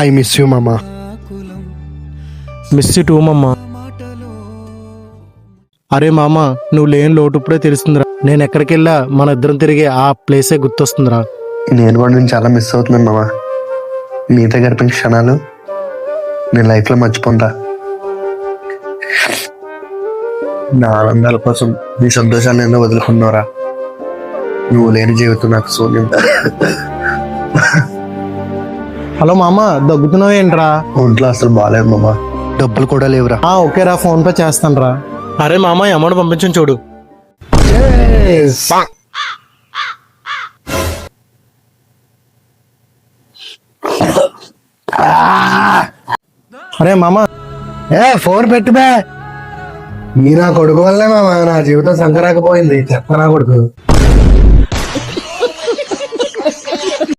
I miss you మామా miss too మమ్మ అరే మామ నువ్వు లేని లోటు ఇప్పుడే తెలుస్తుందిరా. నేను ఎక్కడికి వెళ్ళా మన ఇద్దరం తిరిగి ఆ ప్లేసే గుర్తొస్తుందిరా. నేను కూడా నేను చాలా మిస్ అవుతున్నాను మామా నీతో గడిపిన క్షణాలు నేను లైఫ్లో మర్చిపోండా నా ఆనందాల కోసం నీ సంతోషాలు ఎన్నో వదులుకున్నారా నువ్వు లేని జీవితం నాకు శూన్యం హలో మామ దగ్గుతున్నావు ఏంట్రా? ఒంట్లో అసలు బాగాలేదు మామా. డబ్బులు కూడా లేవురా. ఆ ఓకేరా ఫోన్ పే చేస్తానురా. అరే మామ అమౌంట్ పంపించండి చూడు. అరే మామ. ఏ ఫోన్ పెట్టు బే. నీ నా కొడుకు వల్లే మామా నా జీవితం సంకరాకపోయింది. చెప్ప నా కొడుకు.